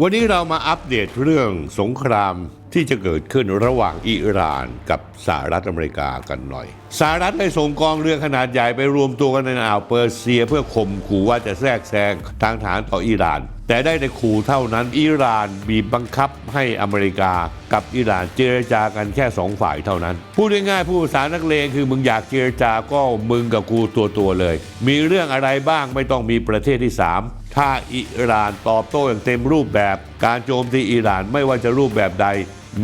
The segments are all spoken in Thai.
วันนี้เรามาอัปเดตเรื่องสงครามที่จะเกิดขึ้นระหว่างอิหร่านกับสหรัฐอเมริกากันหน่อย สหรัฐได้ส่งกองเรือขนาดใหญ่ไปรวมตัวกันในอ่าวเปอร์เซียเพื่อข่มขู่ว่าจะแทรกแซงทางฐานต่ออิหร่าน แต่ได้แต่ขู่เท่านั้นอิหร่านบีบบังคับให้อเมริกากับอิหร่านเจรจากันแค่สองฝ่ายเท่านั้น พูดง่ายๆผู้ภาษานักเลงคือมึงอยากเจรจาก็มึงกับกูตัวตัวๆเลย มีเรื่องอะไรบ้างไม่ต้องมีประเทศที่สาม ถ้าอิหร่านตอบโต้อย่างเต็มรูปแบบ การโจมตีอิหร่านไม่ว่าจะรูปแบบใด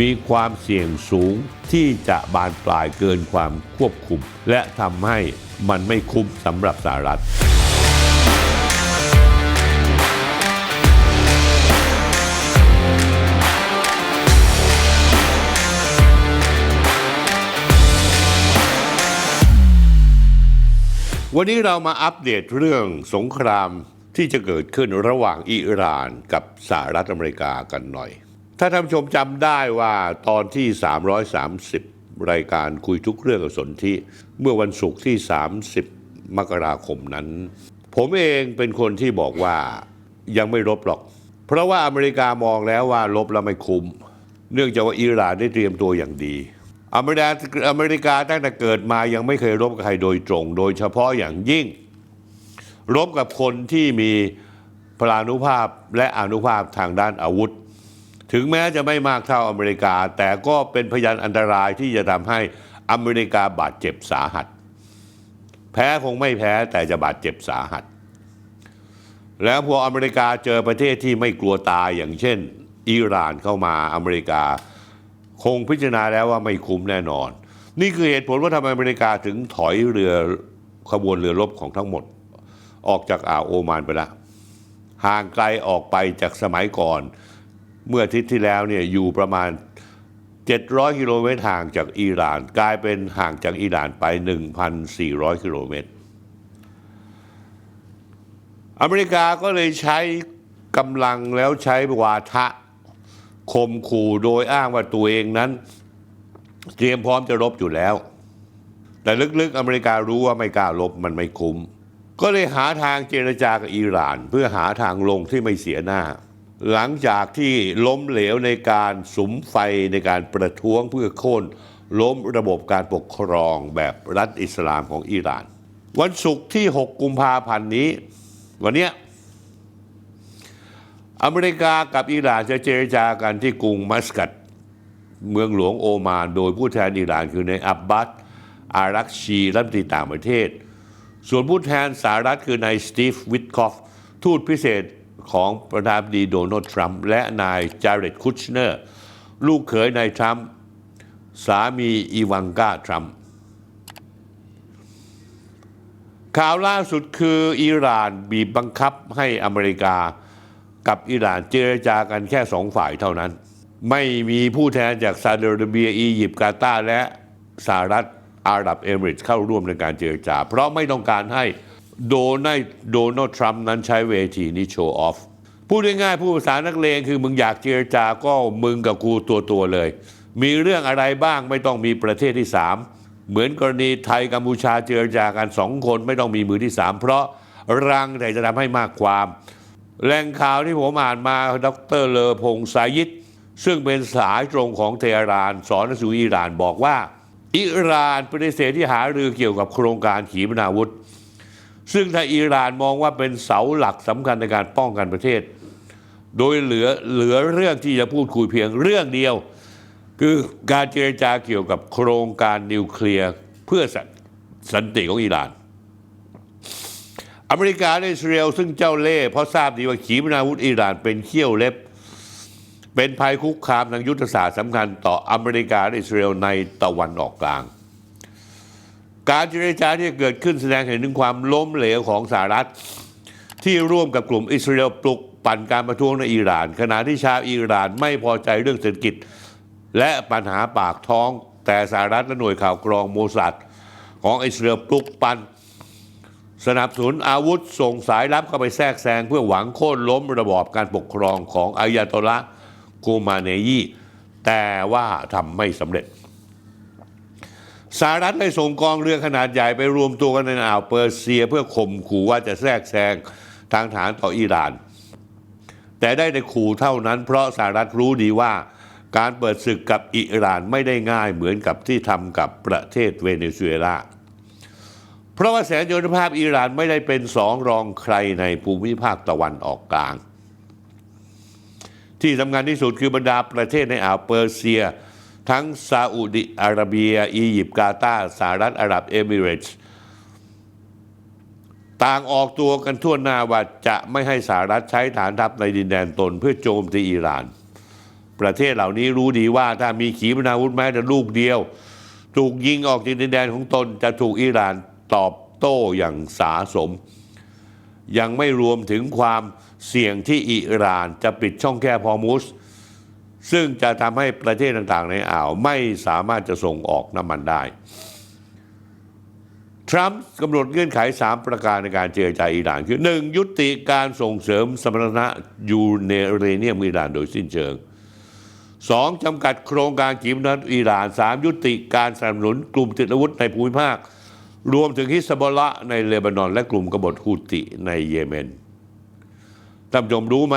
มีความเสี่ยงสูงที่จะบานปลายเกินความควบคุม และทำให้มันไม่คุ้มสำหรับสหรัฐวันนี้เรามาอัปเดตเรื่องสงคราม ที่จะเกิดขึ้นระหว่างอิหร่านกับสหรัฐอเมริกากันหน่อย ถ้าท่านผู้ชมจำได้ว่าตอนที่ 330 รายการคุยทุกเรื่องกับสนที่เมื่อวันศุกร์ที่ 30 มกราคมนั้น ผมเองเป็นคนที่บอกว่ายังไม่รบหรอก เพราะว่าอเมริกามองแล้วว่ารบแล้วไม่คุ้ม เนื่องจากว่าอิหร่านได้เตรียมตัวอย่างดีอเมริกาอเมริกาตั้งแต่เกิดมายังไม่เคยรบกับใครโดยตรง โดยเฉพาะอย่างยิ่ง รบกับคนที่มีพลานุภาพและอนุภาพทางด้านอาวุธ ถึงแม้จะไม่มากเท่าอเมริกา แต่ก็เป็นพยานอันตรายที่จะทำให้อเมริกาบาดเจ็บสาหัส แพ้คงไม่แพ้แต่จะบาดเจ็บสาหัส แล้วพออเมริกาเจอประเทศที่ไม่กลัวตายอย่างเช่น อิหร่านเข้ามาอเมริกา คงพิจารณาแล้วว่าไม่คุ้มแน่นอน นี่คือเหตุผลว่าทำไมอเมริกาถึงถอยเรือขบวนเรือรบของทั้งหมด ออกจากอ่าวโอมานไปละห่างไกลออกไปจากสมัยก่อน เมื่ออาทิตย์ที่แล้วเนี่ยอยู่ประมาณ 700 กิโลเมตรห่างจากอิหร่าน กลายเป็นห่างจากอิหร่านไป 1,400 กิโลเมตร อเมริกาก็เลยใช้กำลังแล้วใช้วาทะข่มขู่โดยอ้างว่าตัวเองนั้น เตรียมพร้อมจะรบอยู่แล้ว แต่ลึกๆอเมริการู้ว่าไม่กล้ารบมันไม่คุ้ม ก็เลยหาทางเจรจากับอิหร่าน เพื่อหาทางลงที่ไม่เสียหน้า หลังจากที่ล้มเหลวในการสุมไฟในการประท้วงเพื่อโค่นล้มระบบการปกครองแบบรัฐอิสลามของอิหร่าน วันศุกร์ที่ 6 กุมภาพันธ์นี้ วันเนี้ยอเมริกากับอิหร่านจะเจรจากันที่กรุงมัสกัด เมืองหลวงโอมาน โดยผู้แทนอิหร่านคือในายอับบาสอารักชีรัฐมนตรีต่างประเทศ ส่วนผู้แทนสหรัฐคือนายสตีฟวิทคอฟทูตพิเศษของประธานาธิบดีโดนัลด์ทรัมป์และนายจาเรดคุชเนอร์ ลูกเขยนายทรัมป์สามีอีวังกาทรัมป์ข่าวล่าสุดคืออิหร่านบีบบังคับให้อเมริกากับอิหร่านเจรจากันแค่สองฝ่ายเท่านั้น ไม่มีผู้แทนจากซาอุดิอาระเบียอียิปต์กาตาร์และสหรัฐ อาหรับเอมิเรตส์เข้าร่วมในการเจรจา เพราะไม่ต้องการให้โดนัลด์โดนัลด์ทรัมป์นั้นใช้เวทีนี้โชว์ออฟพูดง่ายๆผู้ภาษานักเลงคือมึงอยากเจรจาก็มึงกับกูตัวตัวเลย มีเรื่องอะไรบ้างไม่ต้องมีประเทศที่สามเหมือนกรณีไทยกัมพูชาเจรจากันสองคนไม่ต้องมีมือที่สามเพราะรังแต่จะทำให้มากความ แหล่งข่าวที่ผมอ่านมาดรเลอพงษ์สายิดซึ่งเป็นสายตรงของเทหรานสอนหนังสืออิหร่านบอกว่า อิหร่านปฏิเสธที่หารือเกี่ยวกับโครงการขีปนาวุธ ซึ่งถ้าอิหร่านมองว่าเป็นเสาหลักสำคัญในการป้องกันประเทศ โดยเหลือเหลือเรื่องที่จะพูดคุยเพียงเรื่องเดียว คือการเจรจาเกี่ยวกับโครงการนิวเคลียร์เพื่อสันสันติของอิหร่าน อเมริกาและอิสราเอลซึ่งเจ้าเล่ห์เพราะทราบดีว่าขีปนาวุธอิหร่านเป็นเขี้ยวเล็บ เป็นภัยคุกคามทางยุทธศาสตร์สำคัญต่ออเมริกาและอิสราเอลในตะวันออกกลาง การเจรจาที่เกิดขึ้นแสดงเห็นถึงความล้มเหลวของสหรัฐ ที่ร่วมกับกลุ่มอิสราเอลปลุกปั่นการประท้วงในอิหร่าน ขณะที่ชาวอิหร่านไม่พอใจเรื่องเศรษฐกิจ และปัญหาปากท้อง แต่สหรัฐและหน่วยข่าวกรองโมซัดของอิสราเอลปลุกปั่นสนับสนุนอาวุธส่งสายลับเข้าไปแทรกแซงเพื่อหวังโค่นล้มระบอบการปกครองของอายาโตละห์ กูมาเนยีแต่ว่าทำไม่สำเร็จสหรัฐได้ส่งกองเรือขนาดใหญ่ไปรวมตัวกันในอ่าวเปอร์เซียเพื่อข่มขู่ว่าจะแทรกแซงทางฐานต่ออิหร่าน แต่ได้แต่ขู่เท่านั้นเพราะสหรัฐรู้ดีว่าการเปิดศึกกับอิหร่านไม่ได้ง่ายเหมือนกับที่ทำกับประเทศเวเนซุเอลา เพราะว่าแสนยนภาพอิหร่านไม่ได้เป็นสองรองใครในภูมิภาคตะวันออกกลาง ที่สำคัญที่สุดคือบรรดาประเทศในอ่าวเปอร์เซีย ทั้งซาอุดิอาระเบีย อียิปต์กาตาร์สหรัฐอาหรับเอมิเรตส์ต่างออกตัวกันทั่วหน้าว่าจะไม่ให้สหรัฐใช้ฐานทัพในดินแดนตนเพื่อโจมตีอิหร่าน ประเทศเหล่านี้รู้ดีว่าถ้ามีขีปนาวุธแม้แต่ลูกเดียว ถูกยิงออกจากดินแดนของตนจะถูกอิหร่านตอบโต้อย่างสาสม ยังไม่รวมถึงความเสี่ยงที่อิหร่านจะปิดช่องแคบฮอร์มุสซึ่งจะทำให้ประเทศต่างๆ ในอ่าวไม่สามารถจะส่งออกน้ำมันได้ ทรัมป์กำหนดเงื่อนไข 3 ประการในการเจรจาอิหร่าน คือ 1. ยุติการส่งเสริมสมรรถนะยูเนเรเนียมอิหร่านโดยสิ้นเชิง 2. จำกัดโครงการขีปนาวุธอิหร่าน 3. ยุติการสนับสนุนกลุ่มติดอาวุธในภูมิภาค รวมถึงฮิสบอละในเลบานอน และกลุ่มกบฏฮูติในเยเมนท่านผู้ชมรู้ไหม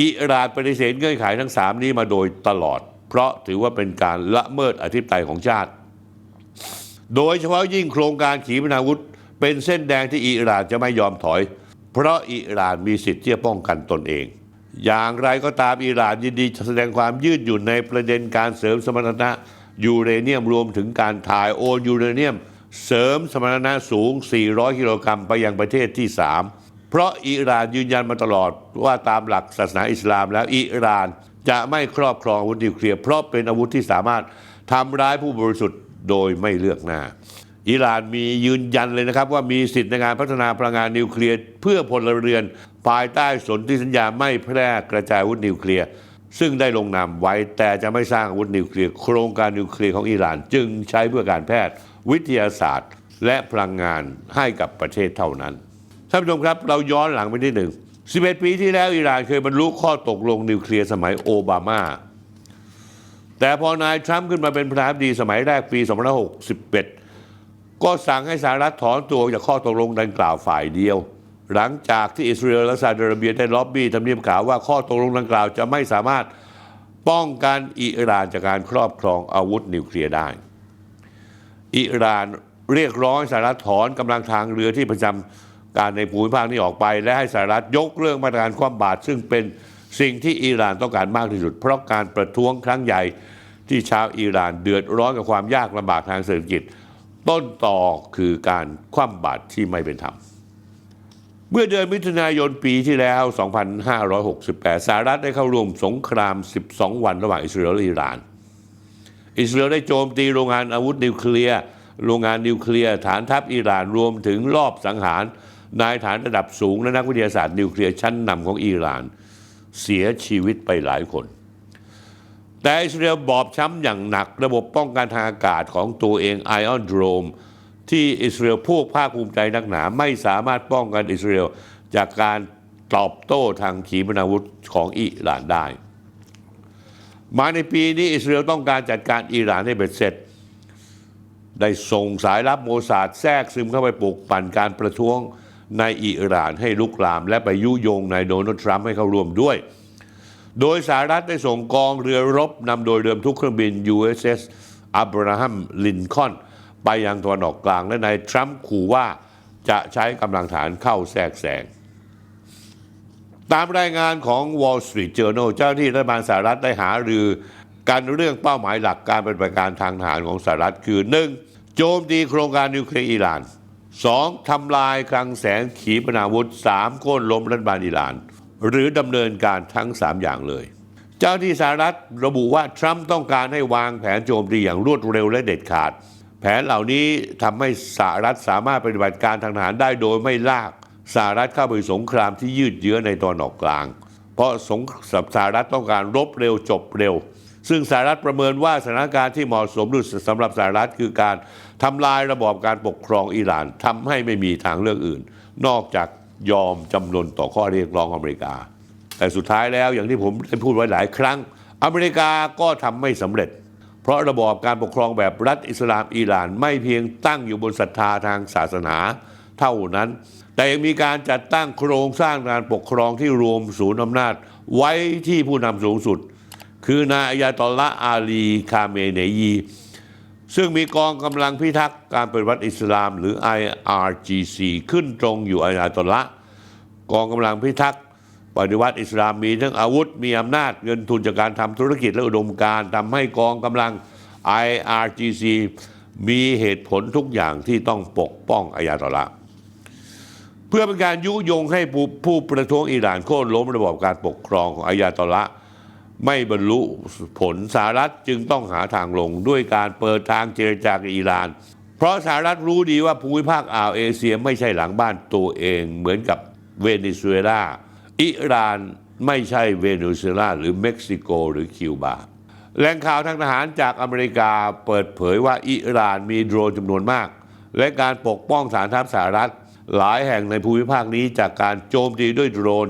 อิหร่านปฏิเสธเงื่อนไขทั้ง3นี้มาโดยตลอด เพราะถือว่าเป็นการละเมิดอธิปไตยของชาติ โดยเฉพาะยิ่งโครงการขีปนาวุธ เป็นเส้นแดงที่อิหร่านจะไม่ยอมถอย เพราะอิหร่านมีสิทธิ์ที่จะป้องกันตนเอง อย่างไรก็ตามอิหร่านยินดีแสดงความยืดหยุ่นในประเด็นการเสริมสมรรถนะยูเรเนียมรวมถึงการถ่ายโอนยูเรเนียม เสริมสมรรถนะสูง 400 กิโลกรัมไปยังประเทศที่ 3 เพราะอิหร่านยืนยันมาตลอดว่าตามหลักศาสนาอิสลามแล้วอิหร่านจะไม่ครอบครองอาวุธนิวเคลียร์เพราะเป็นอาวุธที่สามารถทำร้ายผู้บริสุทธิ์โดยไม่เลือกหน้า อิหร่านมียืนยันเลยนะครับ ว่ามีสิทธิ์ในการพัฒนาพลังงานนิวเคลียร์เพื่อพลเรือน ภายใต้สนธิสัญญาไม่แพร่กระจายอาวุธนิวเคลียร์ซึ่งได้ลงนามไว้แต่จะไม่สร้างอาวุธนิวเคลียร์โครงการนิวเคลียร์ของอิหร่าน จึงใช้เพื่อการแพทย์ วิทยาศาสตร์ และพลังงานให้กับประเทศเท่านั้นท่านผู้ชมครับเราย้อนหลังไปนิดหนึ่ง 11 ปีที่แล้วอิหร่านเคยบรรลุข้อตกลงนิวเคลียร์สมัยโอบามา แต่พอนายทรัมป์ขึ้นมาเป็นประธานาธิบดีสมัยแรกปี2561 ก็สั่งให้สหรัฐถอนตัวจากข้อตกลงดังกล่าวฝ่ายเดียว หลังจากที่อิสราเอลและซาอุดิอาระเบียได้ล็อบบี้ทำเนียบข่าวว่าข้อตกลงดังกล่าวจะไม่สามารถป้องกันอิหร่านจากการครอบครองอาวุธนิวเคลียร์ได้ อิหร่านเรียกร้องให้สหรัฐถอนกำลังทางเรือที่ประจำการในภูมิภาคนี้ออกไป และให้สหรัฐยกเรื่องมาตรการความบาตรซึ่งเป็นสิ่งที่อิหร่านต้องการมากที่สุด เพราะการประท้วงครั้งใหญ่ที่ชาวอิหร่านเดือดร้อนกับความยากลำบากทางเศรษฐกิจ ต้นต่อคือการคว่ำบาตรที่ไม่เป็นธรรมเมื่อเดือนมิถุนายนปีที่แล้ว 2568 สหรัฐได้เข้าร่วมสงคราม 12 วันระหว่างอิสราเอลและอิหร่าน อิสราเอลได้โจมตีโรงงานอาวุธนิวเคลียร์โรงงานนิวเคลียร์ฐานทัพอิหร่านรวมถึงรอบสังหาร นายฐานระดับสูงและนักวิทยาศาสตร์นิวเคลียร์ชั้นนำของอิหร่าน เสียชีวิตไปหลายคน แต่อิสราเอลบอบช้ำอย่างหนักระบบป้องกันทางอากาศของตัวเองไอออนโดรมที่อิสราเอลพวกภาคภูมิใจนักหนา ไม่สามารถป้องกันอิสราเอลจากการตอบโต้ทางขีปนาวุธของอิหร่านได้ มาในปีนี้อิสราเอลต้องการจัดการอิหร่านให้เบ็ดเสร็จ ได้ส่งสายลับโมซาดแทรกซึมเข้าไปปลุกปั่นการประท้วงในอิหร่านให้ลุกลาม และไปยุยงนายโดนัลด์ทรัมป์ให้เข้าร่วมด้วย โดยสหรัฐได้ส่งกองเรือรบนำโดยเรือทุกเครื่องบิน USS อับราฮัมลินคอนไปยังตะวันออกกลางและนายทรัมป์ขู่ว่าจะใช้กำลังฐานเข้าแทรกแซง ตามรายงานของ Wall Street Journal เจ้าหน้าที่รัฐบาลสหรัฐได้หารือกันเรื่องเป้าหมายหลักการปฏิบัติการทางทหารของสหรัฐคือ 1. โจมตีโครงการนิวเคลียร์อิหร่าน 2. ทำลายคลังแสงขีปนาวุธ 3. โค่นล้มรัฐบาลอิหร่าน หรือดำเนินการทั้ง 3 อย่างเลย เจ้าที่สหรัฐระบุว่า ทรัมป์ต้องการให้วางแผนโจมตีอย่างรวดเร็วและเด็ดขาด แผนเหล่านี้ทำให้สหรัฐสามารถปฏิบัติการทางทหารได้โดยไม่ลาก สหรัฐเข้าไปสงครามที่ยืดเยื้อในตอนออกกลาง เพราะสงสหรัฐต้องการรบเร็วจบเร็ว ซึ่งสหรัฐประเมินว่าสถานการณ์ที่เหมาะสมที่สุดสำหรับสหรัฐคือการทำลายระบอบการปกครองอิหร่านทำให้ไม่มีทางเลือกอื่น นอกจากยอมจำนนต่อข้อเรียกร้องอเมริกา แต่สุดท้ายแล้วอย่างที่ผมได้พูดไว้หลายครั้ง อเมริกาก็ทำไม่สำเร็จ เพราะระบอบการปกครองแบบรัฐอิสลามอิหร่าน ไม่เพียงตั้งอยู่บนศรัทธาทางศาสนา เท่านั้น แต่ยังมีการจัดตั้งโครงสร้างการปกครองที่รวมศูนย์อำนาจไว้ที่ผู้นำสูงสุด คือนายอายาตอละอาลีคาเมเนยี ซึ่งมีกองกำลังพิทักษ์การปฏิวัติอิสลาม หรือ IRGC ขึ้นตรงอยู่อายาตอละกองกำลังพิทักษ์ปฏิวัติอิสลามมีทั้งอาวุธมีอำนาจเงินทุนจากการทำธุรกิจและอุดมการทำให้กองกำลัง IRGC มีเหตุผลทุกอย่างที่ต้องปกป้องอายาตอละ เพื่อเป็นการยุยงให้ผู้ผู้ประท้วงอิหร่านโค่นล้มระบอบการปกครองของอายาตอละไม่บรรลุผลสหรัฐจึงต้องหาทางลงด้วยการเปิดทางเจรจากับอิหร่าน เพราะสหรัฐรู้ดีว่าภูมิภาคอ่าวเอเชียไม่ใช่หลังบ้านตัวเองเหมือนกับเวเนซุเอลาอิหร่านไม่ใช่เวเนซุเอลาหรือเม็กซิโกหรือคิวบาแหล่งข่าวทางทหารจากอเมริกาเปิดเผยว่าอิหร่านมีโดรนจำนวนมาก และการปกป้องฐานทัพสหรัฐ หลายแห่งในภูมิภาคนี้จากการโจมตีด้วยโดรน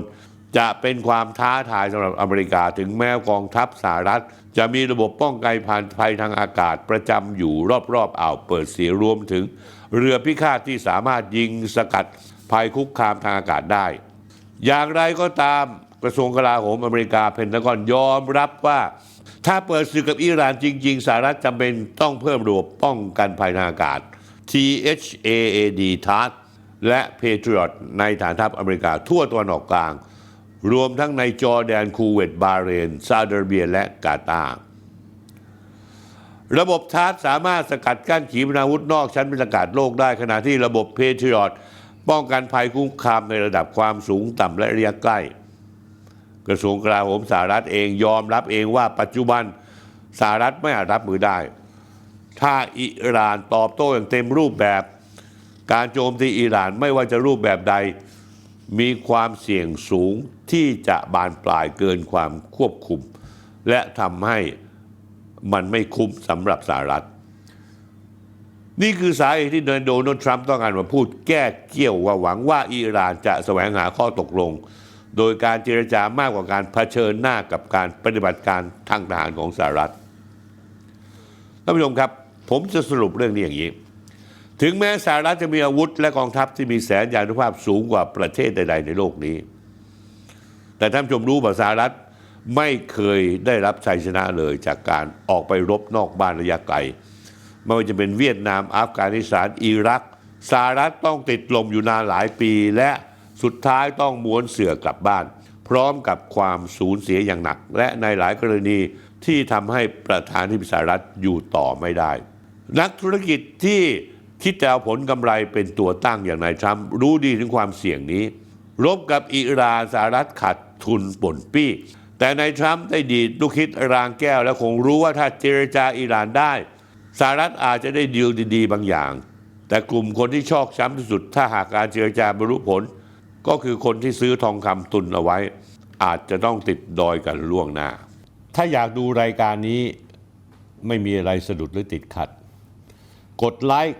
จะเป็นความท้าทายสำหรับอเมริกาถึงแม้กองทัพสหรัฐ จะมีระบบป้องกันภัยทางอากาศประจำอยู่รอบๆอ่าวเปิดเสียรวมถึง เรือพิฆาตที่สามารถยิงสกัดภัยคุกคามทางอากาศได้ อย่างไรก็ตามกระทรวงกลาโหมอเมริกาเพนทากอนยอมรับว่า ถ้าเปิดศึกกับอิหร่านจริง ๆสหรัฐจำเป็นต้องเพิ่มระบบป้องกันภัยทางอากาศ THAAD THAAD และ Patriot ในฐานทัพอเมริกาทั่วตะวันออกกลาง รวมทั้งในจอร์แดนคูเวตบาเรนซาอุดิอาระเบียและกาตาร์ระบบทาร์สามารถสกัดกั้นขีปนาวุธนอกชั้นบรรยากาศโลกได้ขณะที่ระบบเพเท i อ t ป้องกันภัยคุกคามในระดับความสูงต่ำและระยะใกล้ กระทรวงกลาโหมสหรัฐเองยอมรับเองว่าปัจจุบันสหรัฐไม่อาจรับมือได้ ถ้าอิหร่านตอบโต้อย่างเต็มรูปแบบ การโจมตีอิหร่านไม่ว่าจะรูปแบบใด มีความเสี่ยงสูงที่จะบานปลายเกินความควบคุม และทำให้มันไม่คุ้มสำหรับสหรัฐ นี่คือสาเหตุที่โดนัลด์ทรัมป์ต้องการมาพูดแก้เกี่ยวว่าหวังว่าอิหร่านจะแสวงหาข้อตกลง โดยการเจรจามากกว่าการเผชิญหน้ากับการปฏิบัติการทางทหารของสหรัฐท่านผู้ชมครับ ผมจะสรุปเรื่องนี้อย่างนี้ ถึงแม้สหรัฐจะมีอาวุธและกองทัพที่มีแสนยานุภาพสูงกว่าประเทศใด ๆ ในโลกนี้ แต่ท่านชมรู้ว่าสหรัฐไม่เคยได้รับชัยชนะเลยจากการออกไปรบนอกบ้านระยะไกล ไม่ว่าจะเป็นเวียดนาม อัฟกานิสถาน อิรัก สหรัฐต้องติดลมอยู่นานหลายปี และสุดท้ายต้องม้วนเสือกลับบ้าน พร้อมกับความสูญเสียอย่างหนัก และในหลายกรณีที่ทำให้ประธานที่สหรัฐอยู่ต่อไม่ได้ นักธุรกิจที่ คิดจะเอาผลกำไรเป็นตัวตั้งอย่างนายทรัมป์รู้ดีถึงความเสี่ยงนี้ รบกับอิรานสหรัฐขาดทุนป่นปี้ แต่นายทรัมป์ได้ดีลูกคิดรางแก้วและคงรู้ว่าถ้าเจรจาอิหร่านได้สหรัฐอาจจะได้ดีลดีๆ บางอย่าง แต่กลุ่มคนที่ชอกช้ำที่สุด ถ้าหากการเจรจาบรรลุผล ก็คือคนที่ซื้อทองคำตุนเอาไว้ อาจจะต้องติดดอยกันล่วงหน้า ถ้าอยากดูรายการนี้ไม่มีอะไรสะดุดหรือติดขัด กดไลค์